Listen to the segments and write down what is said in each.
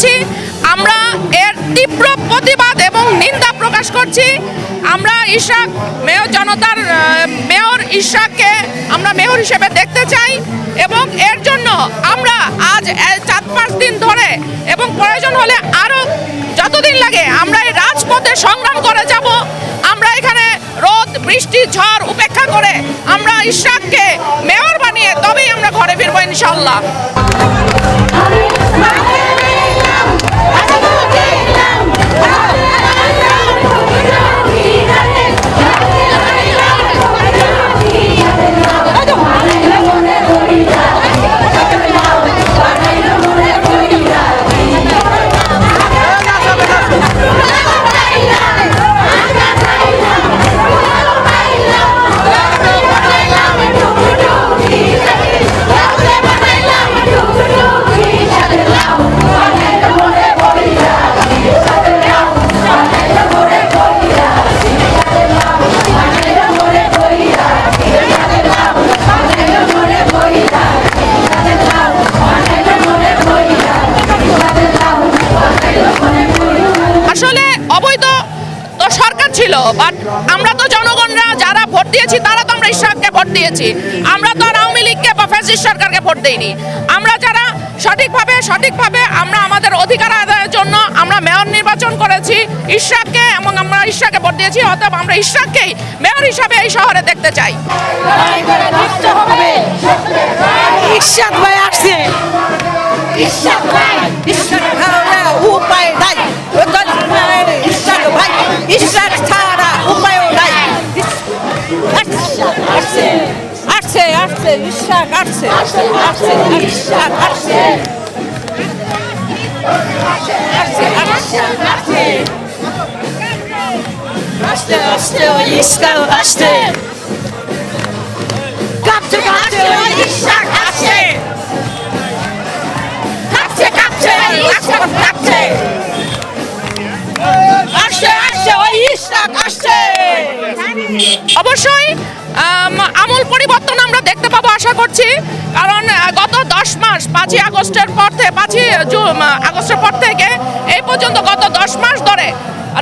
করছি, আমরা এর তীব্র প্রতিবাদ এবং নিন্দা প্রকাশ করছি। আমরা ইশাক মেয়র জনতার মেয়র ইশাককে আমরা মেয়র হিসেবে দেখতে চাই এবং এর জন্য আমরা আজ চার পাঁচ দিন ধরে এবং প্রয়োজন হলে আরও যতদিন লাগে আমরা এই রাজপথে সংগ্রাম করে যাব। আমরা এখানে রোদ, বৃষ্টি, ঝড় উপেক্ষা করে আমরা ইশাককে মেয়র বানিয়ে তবেই আমরা ঘরে ফিরবো ইনশাল্লাহ। বাট আমরা তো জনগণরা যারা ভোট দিয়েছি, তারা তো আমরা ইশাককে ভোট দিয়েছি। আমরা তো আর আওয়ামী লীগকে বা ফ্যাসিস্ট সরকারকে ভোট দেইনি। আমরা যারা সঠিকভাবে সঠিকভাবে আমরা আমাদের অধিকার আদায়ের জন্য আমরা মেয়র নির্বাচন করেছি ইশাককে এবং আমরা ইশাককে ভোট দিয়েছি, অতএব আমরা ইশাককেই মেয়র হিসাবে এই শহরে দেখতে চাই। ঈশ্বর ভাই আসছে। ভাই উপায় আসছে আসছে ঈশ্বর আসছে আসছে আসছে ঈশ্বর আসছে আসছে আসছে আসছে আসছে আসছে ঈশ্বর আসছে কাঁপছে কাঁপছে ঈশ্বর আসছে কাঁপছে কাঁপছে ঈশ্বর কাঁপছে আসছে আসছে ওই ঈশ্বর আসছে অবশ্যই আম, আমূল করছি। কারণ গত দশ মাস, পাঁচই আগস্টের পর থেকে পাঁচই আগস্টের পর থেকে এই পর্যন্ত গত দশ মাস ধরে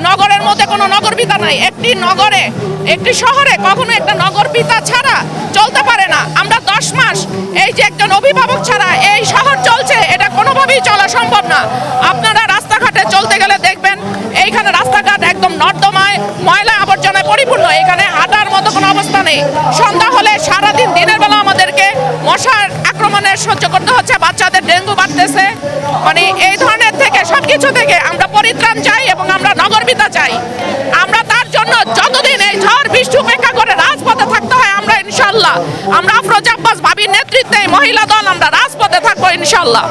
নগরের মধ্যে কোনো নগর পিতা নাই। একটি নগরে, একটি শহরে কখনো একটা নগর পিতা ছাড়া চলতে পারে না। আমরা দশ মাস এই যে একজন অভিভাবক ছাড়া এই শহর চলছে, এটা কোনোভাবেই চলা সম্ভব না। আপনারা রাস্তাঘাটে চলতে গেলে দেখবেন, এইখানে রাস্তাঘাট একদম নর্দমায়, ময়লা আবর্জনায় পরিপূর্ণ। এখানে সহ্য করতে হচ্ছে, বাচ্চাদের ডেঙ্গু বাড়তেছে। মানে এই ধরনের থেকে সব কিছু থেকে আমরা পরিত্রাণ চাই এবং আমরা নগরবিতা চাই। আমরা তার জন্য যতদিন এই ঝড়, বৃষ্টি উপেক্ষা করে রাজপথে থাকতে হয়, আমরা ইনশাল্লাহ, আমরা আফরোজ আব্বাস ভাবির নেতৃত্বে মহিলা দল, আমরা রাজপথে থাকব ইনশাল্লাহ।